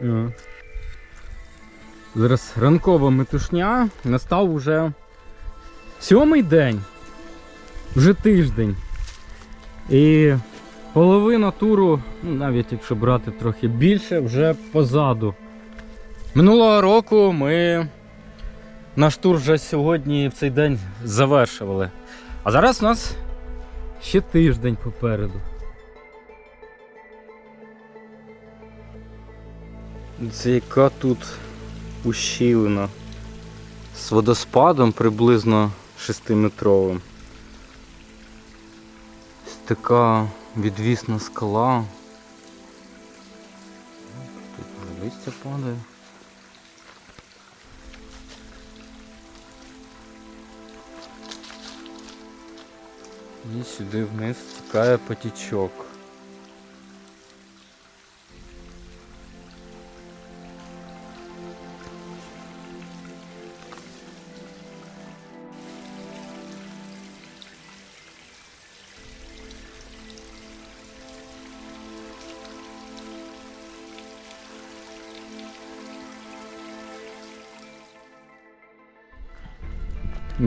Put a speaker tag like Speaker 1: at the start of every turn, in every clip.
Speaker 1: Ну. Зараз ранкова метушня. Настав уже сьомий день. Вже тиждень. І половина туру, ну, навіть якщо брати трохи більше, вже позаду. Минулого року ми наш тур вже сьогодні в цей день завершували. А зараз у нас ще тиждень попереду. Це яка тут ущілина з водоспадом приблизно 6-метровим. Ось така відвісна скала. Тут листя падає. І сюди вниз стікає потічок.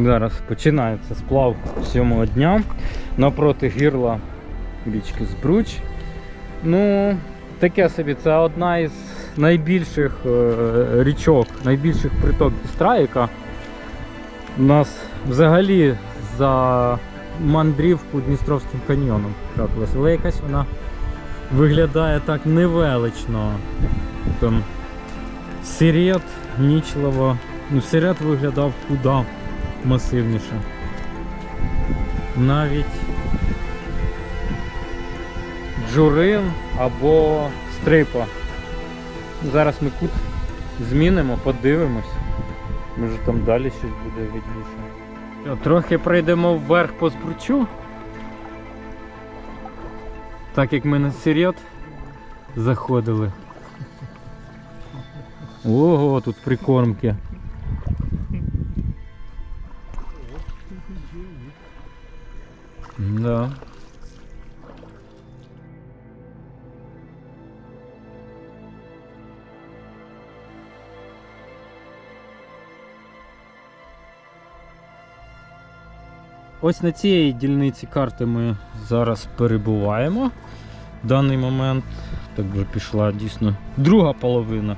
Speaker 1: Зараз починається сплав сьомого дня напроти гірла річки Збруч. Ну, таке собі, це одна із найбільших е, річок, найбільших приток Дністра, яка у нас взагалі за мандрівку Дністровським каньйоном трапилась. Але якась вона виглядає так невелично. Там Сирет, Нічлава. Ну, Сирет виглядав куди масивніше. Навіть Джурин або стрипа. Зараз ми кут змінимо, подивимось. Може там далі щось буде видніше. Трохи пройдемо вверх по збручу. Так як ми на Сирет заходили. Ого, тут прикормки. Да. Ось на цій дільниці карти ми зараз перебуваємо. В даний момент так вже пішла дійсно друга половина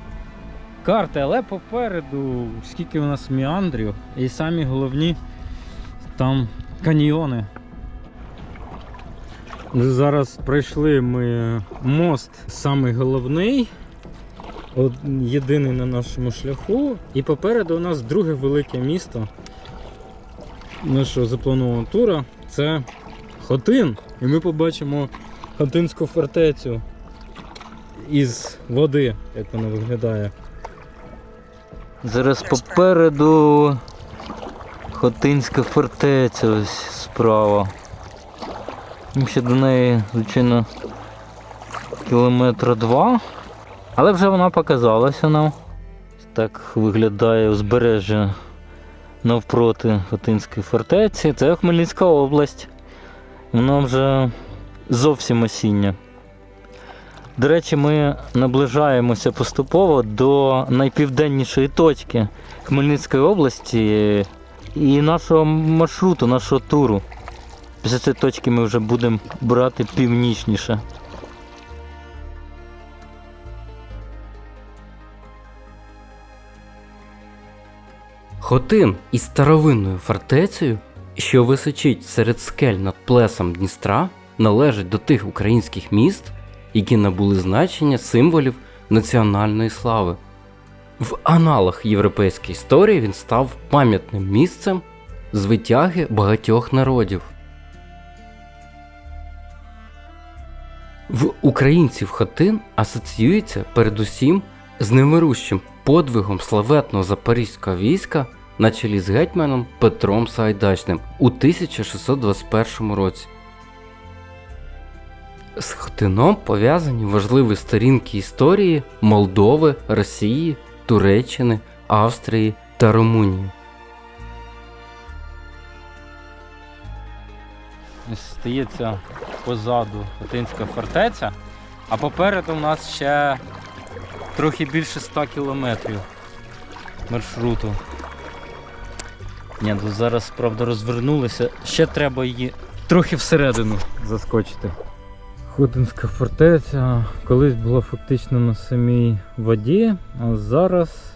Speaker 1: карти, але попереду скільки у нас міандрів, і самі головні там каньйони. Зараз пройшли ми мост, самий головний, єдиний на нашому шляху. І попереду у нас друге велике місто нашого запланованого тура це Хотин. І ми побачимо Хотинську фортецю із води, як вона виглядає.
Speaker 2: Зараз попереду Хотинська фортеця ось справа. Ще до неї, звичайно, кілометра два. Але вже вона показалася нам. Так виглядає узбережжя навпроти Хотинської фортеці. Це Хмельницька область. Воно вже зовсім осіння. До речі, ми наближаємося поступово до найпівденнішої точки Хмельницької області і нашого маршруту, нашого туру. Після цієї точки ми вже будемо брати північніше.
Speaker 3: Хотин із старовинною фортецею, що височить серед скель над плесом Дністра, належить до тих українських міст, які набули значення символів національної слави. В аналах європейської історії він став пам'ятним місцем звитяги багатьох народів. В українців Хотин асоціюється передусім з невирущим подвигом славетного запорізького війська на чолі з гетьманом Петром Сагайдачним у 1621 році. З Хотином пов'язані важливі сторінки історії Молдови, Росії, Туреччини, Австрії та Румунії.
Speaker 1: Стається позаду Хотинська фортеця, а попереду у нас ще
Speaker 2: трохи більше 100 кілометрів маршруту. Ні, тут зараз, правда, розвернулися. Ще треба її трохи всередину заскочити.
Speaker 1: Хотинська фортеця колись була фактично на самій воді, а зараз,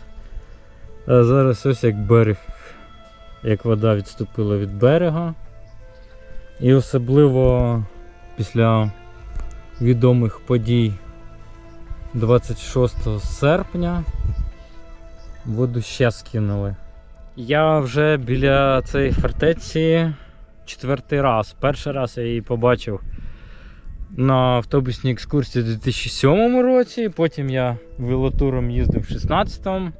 Speaker 1: а зараз ось як берег, як вода відступила від берега. І особливо після відомих подій 26 серпня воду ще скинули. Я вже біля цієї фортеці четвертий раз. Перший раз я її побачив на автобусній екскурсії у 2007 році. Потім я велотуром їздив в 16-му.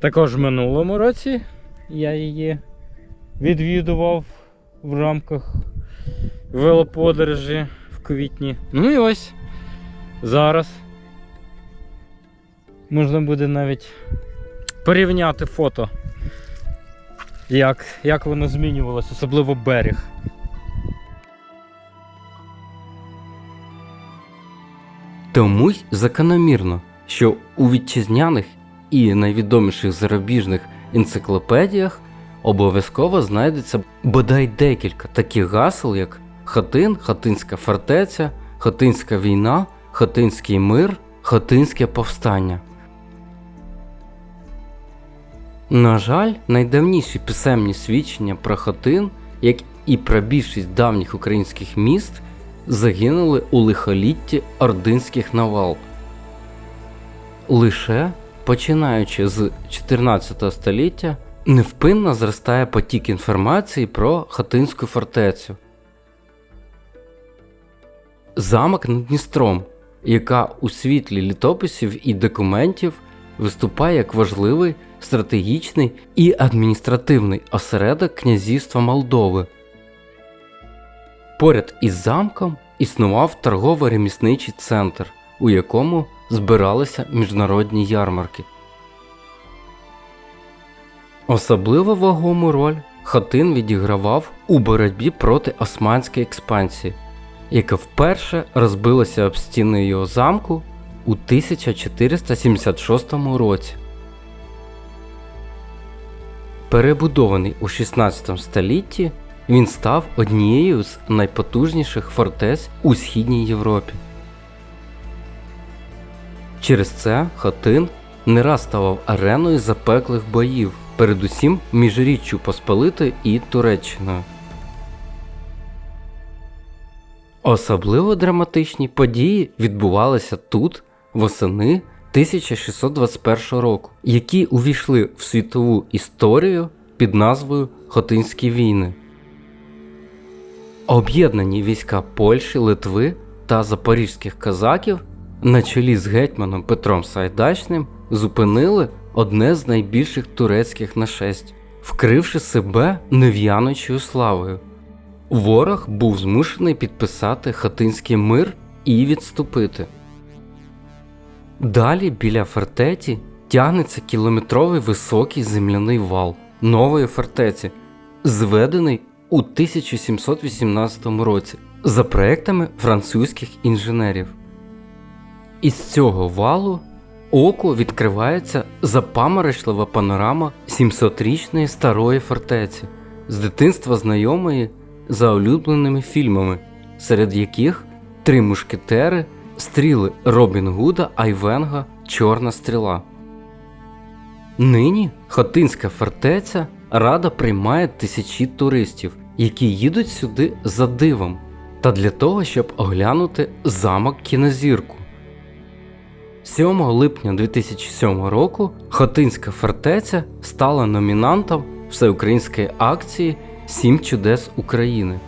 Speaker 1: Також в минулому році я її відвідував в рамках велоподорожі в квітні. Ну і ось зараз можна буде навіть порівняти фото, як, як воно змінювалося, особливо берег.
Speaker 3: Тому й закономірно, що у вітчизняних і найвідоміших зарубіжних енциклопедіях обов'язково знайдеться бодай декілька таких гасел, як Хатин, Хатинська фортеця, Хатинська війна, Хатинський мир, Хатинське повстання. На жаль, найдавніші писемні свідчення про Хатин, як і про більшість давніх українських міст, загинули у лихолітті ординських навал. Лише починаючи з 14 століття невпинно зростає потік інформації про Хатинську фортецю. Замок над Дністром, яка у світлі літописів і документів виступає як важливий стратегічний і адміністративний осередок князівства Молдови. Поряд із замком існував торгово-ремісничий центр, у якому збиралися міжнародні ярмарки. Особливо вагому роль Хатин відігравав у боротьбі проти османської експансії, яка вперше розбилася об стіни його замку у 1476 році. Перебудований у 16 столітті, він став однією з найпотужніших фортець у Східній Європі. Через це Хатин не раз ставав ареною запеклих боїв, передусім між Річчю Посполитою і Туреччиною. Особливо драматичні події відбувалися тут восени 1621 року, які увійшли в світову історію під назвою Хотинські війни. Об'єднані війська Польщі, Литви та запорізьких козаків на чолі з гетьманом Петром Сайдачним зупинили одне з найбільших турецьких нашесть, вкривши себе нев'яночою славою. Ворог був змушений підписати хатинський мир і відступити. Далі біля фортеці тягнеться кілометровий високий земляний вал нової фортеці, зведений у 1718 році за проектами французьких інженерів. Із цього валу оку відкривається запаморочлива панорама 700-річної старої фортеці, з дитинства знайомої за улюбленими фільмами, серед яких три мушкетери, стріли Робін Гуда, Айвенга, Чорна стріла. Нині Хотинська фортеця рада приймає тисячі туристів, які їдуть сюди за дивом та для того, щоб оглянути замок кінозірку. 7 липня 2007 року Хотинська фортеця стала номінантом всеукраїнської акції Сім чудес України.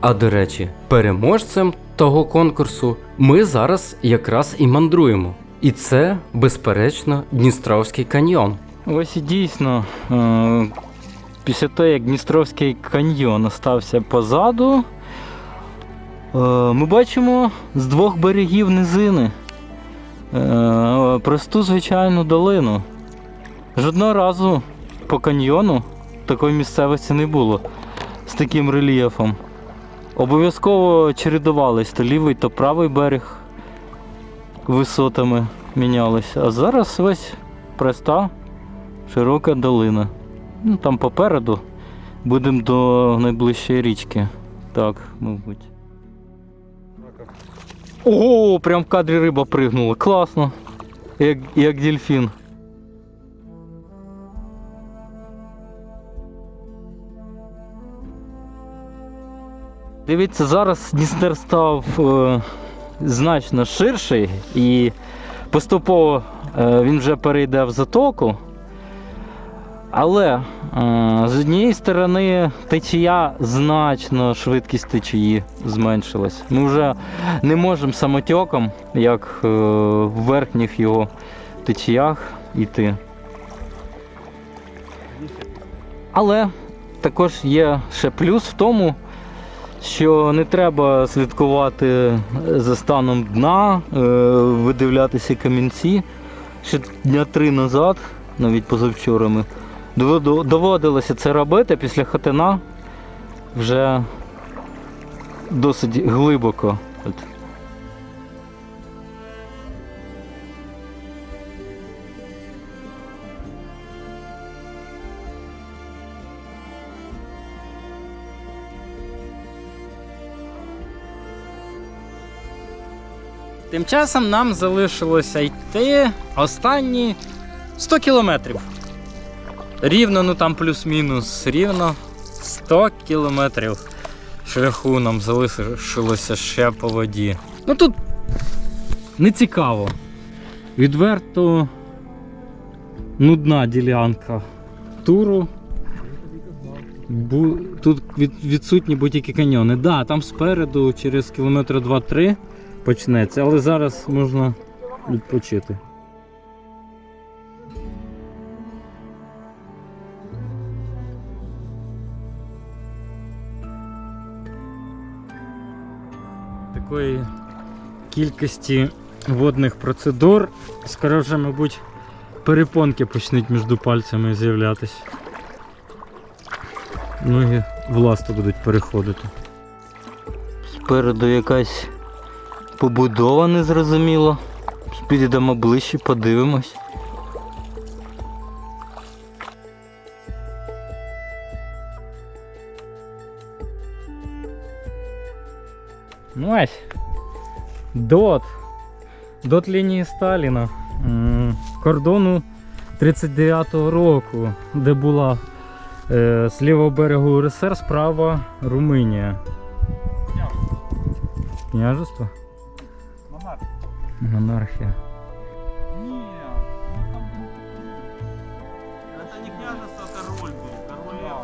Speaker 3: А до речі, переможцем того конкурсу ми зараз якраз і мандруємо. І це, безперечно, Дністровський каньйон.
Speaker 2: Ось і дійсно, е, після того, як Дністровський каньйон остався позаду, е, ми бачимо з двох берегів низини. Е, Просту звичайну долину. Жодного разу по каньйону такої місцевості не було з таким рельєфом. Обов'язково чередувались то лівий, то правий берег висотами. мінялися. А зараз ось проста широка долина. Ну там попереду будемо до найближчої річки. Так, мабуть. Ого, прям в кадрі риба пригнула. Класно. Як, як дельфін. Дивіться, зараз Дністер став е, значно ширший і поступово е, він вже перейде в затоку. Але е, з однієї сторони течія значно швидкість течії зменшилась. Ми вже не можемо самотьоком, як е, в верхніх його течіях йти. Але також є ще плюс в тому, що не треба слідкувати за станом дна, е, видивлятися камінці. Ще дня три назад, навіть позавчора ми доводилося це робити після хатина вже досить глибоко.
Speaker 1: Тим часом нам залишилося йти останні 100 кілометрів. Рівно, ну там плюс-мінус, рівно 100 кілометрів шляху нам залишилося ще по воді. Ну тут не цікаво. Відверто нудна ділянка туру. Бу... Тут від... відсутні будь-які каньйони. Да, там спереду через кілометр 2-3 почнеться, але зараз можна відпочити. Такої кількості водних процедур скоро вже, мабуть, перепонки почнуть між пальцями з'являтись. Ноги власто будуть переходити.
Speaker 2: Спереду якась побудова незрозуміла. Підійдемо ближче, подивимось.
Speaker 1: Ну ось. Дот. Дот лінії Сталіна. Кордону 39-го року, де була е, з лівого берегу УРСР, справа Румунія. Княжество? Монархія.
Speaker 4: Не, ну там... Это не княжество, а король король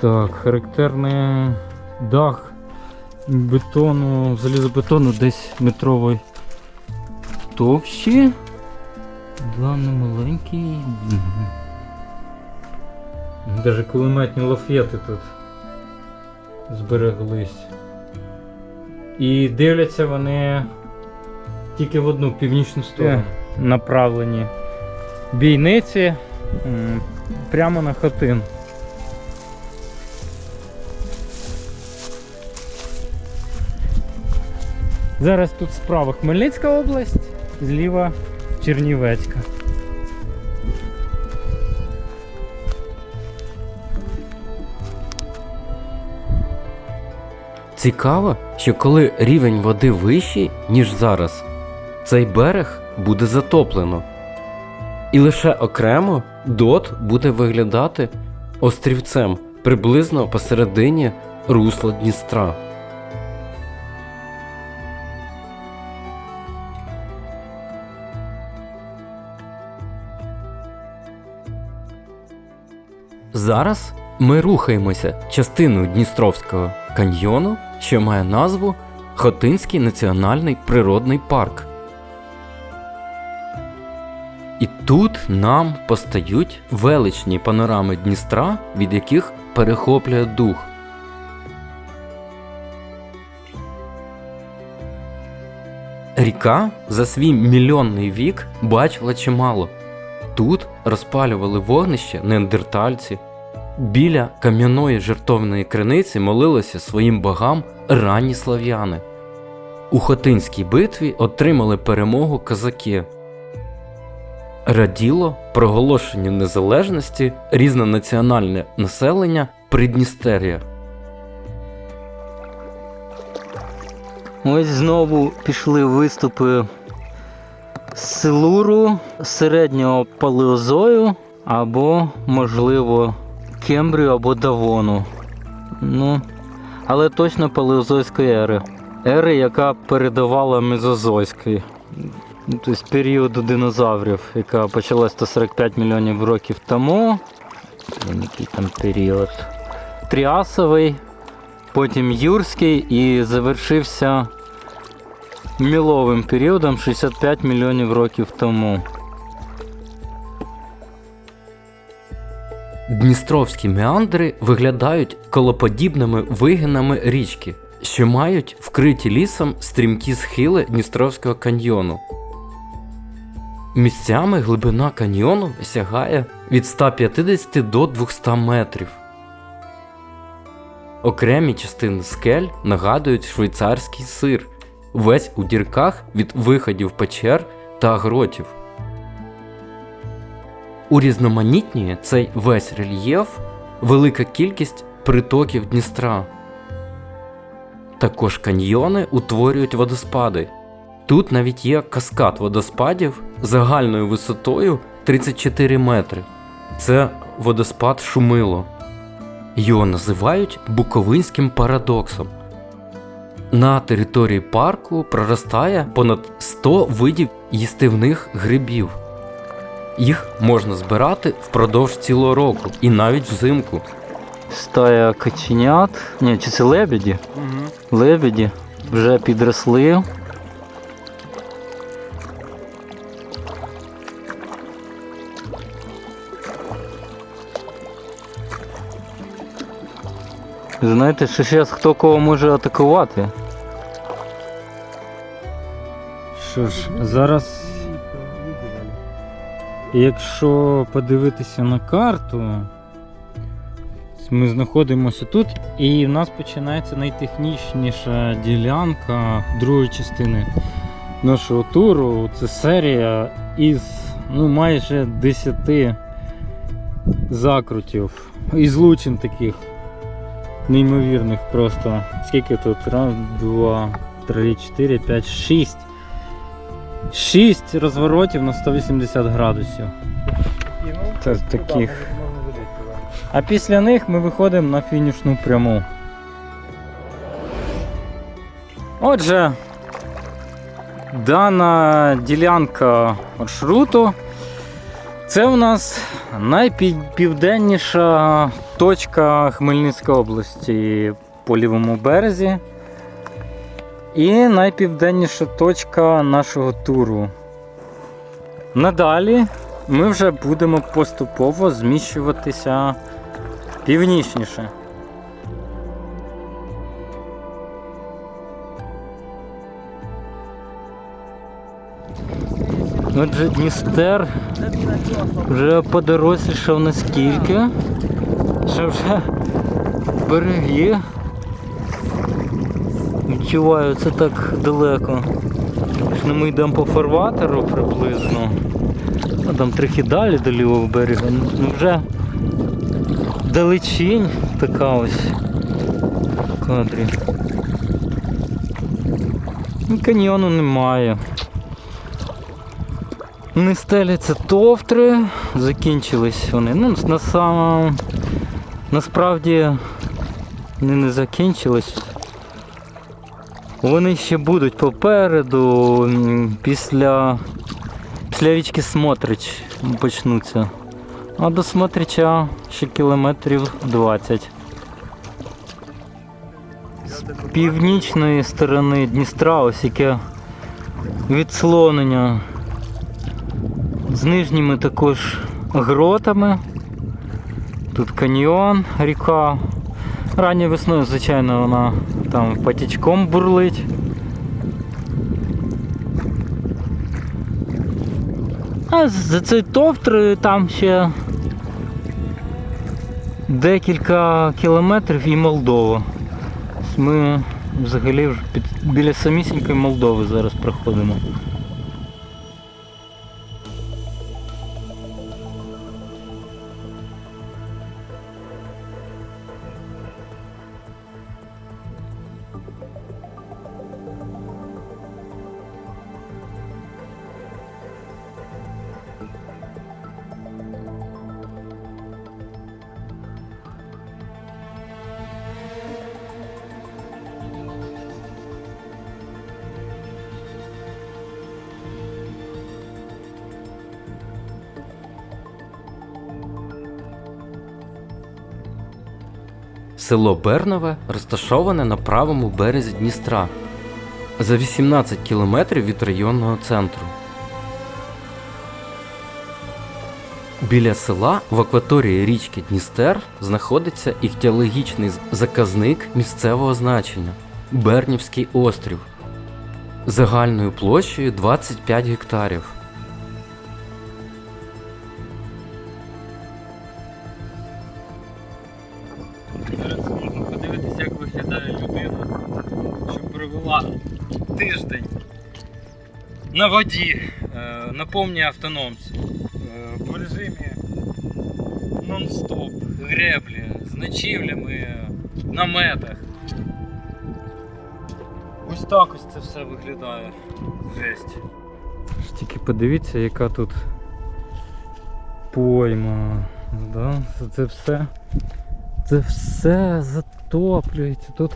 Speaker 1: Так, характерний дах бетону, залізобетону десь метровий товщі. Да, не маленький. Даже кулеметні лафети тут збереглись. І дивляться вони тільки в одну північну сторону. Направлені бійниці прямо на хатин. Зараз тут справа Хмельницька область, зліва Чернівецька.
Speaker 3: Цікаво, що коли рівень води вищий, ніж зараз, цей берег буде затоплено. І лише окремо дот буде виглядати острівцем приблизно посередині русла Дністра. Зараз ми рухаємося частиною Дністровського каньйону, що має назву Хотинський національний природний парк. І тут нам постають величні панорами Дністра, від яких перехоплює дух. Ріка за свій мільйонний вік бачила чимало. Тут розпалювали вогнище неандертальці. Біля кам'яної жертовної криниці молилися своїм богам ранні слав'яни. У Хотинській битві отримали перемогу козаки. Раділо проголошенню незалежності різнонаціональне населення Придністер'я.
Speaker 1: Ось знову пішли виступи Силуру, середнього палеозою або, можливо, Кембрію або Давону. Ну, але точно палеозойської ери. Ери, яка передавала мезозойської. Ну, Тобто періоду динозаврів, яка почалась 145 мільйонів років тому. Який там період? Тріасовий, потім Юрський і завершився міловим періодом 65 мільйонів років тому.
Speaker 3: Дністровські меандри виглядають колоподібними вигинами річки, що мають вкриті лісом стрімкі схили Дністровського каньйону. Місцями глибина каньйону сягає від 150 до 200 метрів. Окремі частини скель нагадують швейцарський сир, весь у дірках від виходів печер та гротів. Урізноманітнює цей весь рельєф велика кількість притоків Дністра. Також каньйони утворюють водоспади. Тут навіть є каскад водоспадів загальною висотою 34 метри. Це водоспад Шумило. Його називають Буковинським парадоксом. На території парку проростає понад 100 видів їстивних грибів. Їх можна збирати впродовж цілого року і навіть взимку.
Speaker 1: Стая каченят. Ні, чи це лебеді? Лебеді вже підросли. Знаєте, що зараз хто кого може атакувати?
Speaker 5: Що ж, зараз, якщо подивитися на карту, ми знаходимося тут, і в нас починається найтехнічніша ділянка другої частини нашого туру. Це серія із ну, майже 10 закрутів, і злучин таких неймовірних просто. Скільки тут? Раз, два, три, чотири, п'ять, шість. 6 розворотів на 180 градусів. Це таких. А після них ми виходимо на фінішну пряму. Отже, дана ділянка маршруту. Це у нас найпівденніша точка Хмельницької області по лівому березі. І найпівденніша точка нашого туру. Надалі ми вже будемо поступово зміщуватися північніше.
Speaker 1: Отже, Дністер вже подорослішав наскільки, що вже береги відчуваються так далеко. Що Ми йдемо по фарватеру приблизно. Ну, там трохи далі до лівого берега. Ну вже далечінь така ось в кадрі. І каньйону немає. Не стеляться товтри, закінчились вони. Ну, на сам... Насправді вони не закінчились. Вони ще будуть попереду, після, після річки Смотрич почнуться. А до Смотрича ще кілометрів 20. З північної сторони Дністра ось яке відслонення з нижніми також гротами. Тут каньйон, ріка. Ранньою весною, звичайно, вона там потічком бурлить. А за цей товтр там ще декілька кілометрів і Молдова. Ми
Speaker 2: Взагалі вже біля самісінької Молдови зараз проходимо.
Speaker 3: Село Бернове розташоване на правому березі Дністра за 18 кілометрів від районного центру. Біля села в акваторії річки Дністер знаходиться іхтіологічний заказник місцевого значення Бернівський острів загальною площею 25 гектарів.
Speaker 1: На воді, е, на автономці, е, в режимі нон-стоп, греблі, з ночівлями, наметах. Ось так ось це все виглядає. Жесть. Тільки подивіться, яка тут пойма. Да? Це все. Це все затоплюється. Тут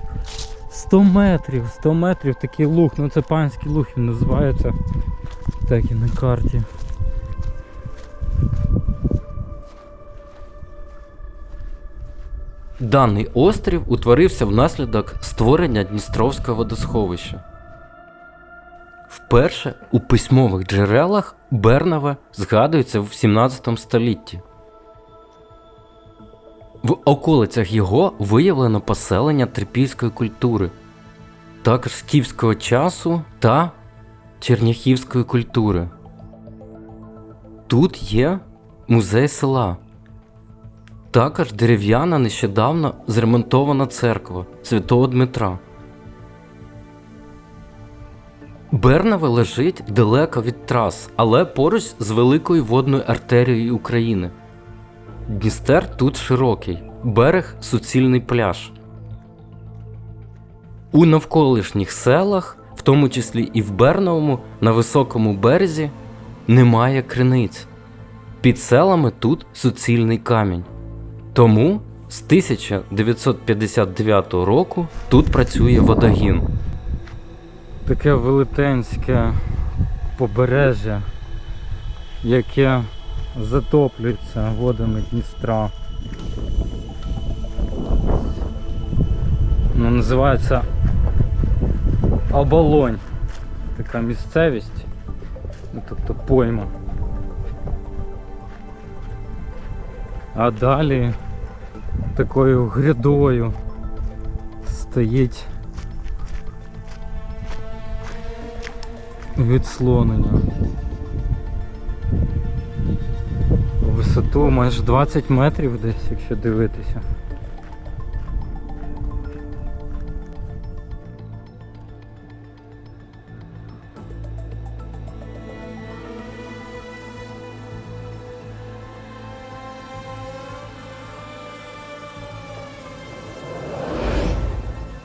Speaker 1: 100 метрів, 100 метрів такий луг. Ну це панський луг він називається. Так і на карті.
Speaker 3: Даний острів утворився внаслідок створення Дністровського водосховища. Вперше у письмових джерелах Бернове згадується в 17 столітті. В околицях його виявлено поселення трипільської культури, також скіфського часу та черняхівської культури. Тут є музей села. Також дерев'яна нещодавно зремонтована церква Святого Дмитра. Бернове лежить далеко від трас, але поруч з великою водною артерією України. Дністер тут широкий, берег суцільний пляж. У навколишніх селах, в тому числі і в Берновому, на високому березі, немає криниць. Під селами тут суцільний камінь. Тому з 1959 року тут працює водогін.
Speaker 1: Таке велетенське побережжя, яке затоплюється водами Дністра. Ну, називається Оболонь. Така місцевість. Ну, тобто пойма. А далі такою грядою стоїть відслонення. Висоту майже 20 метрів десь, якщо дивитися.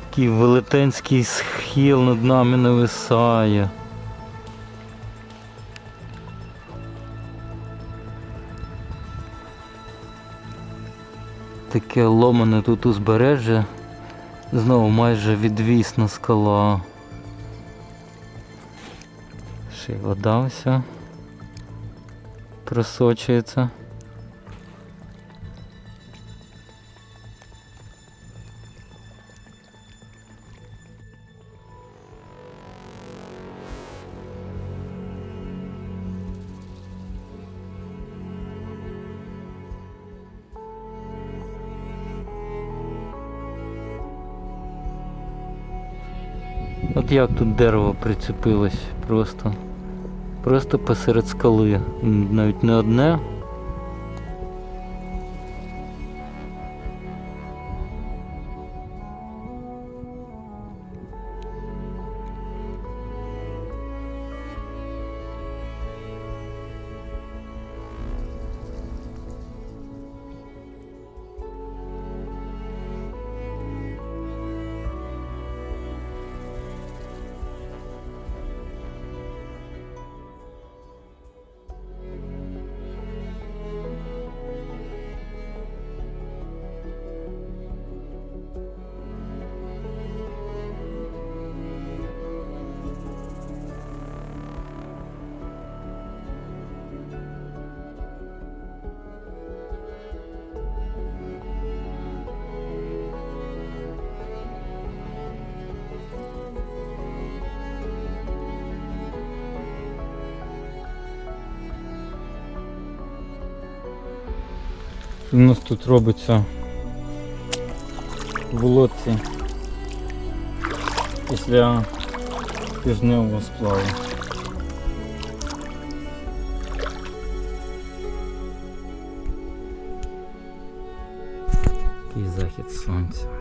Speaker 2: Такий велетенський схил над нами нависає. Таке ломане тут узбережжя. Знову майже відвісна скала. Ще й вода вся просочується. Як тут дерево прицепилось просто. Просто посеред скали. Навіть не одне.
Speaker 1: У нас тут робиться в лодці після тижневого сплаву.
Speaker 3: І захід сонця.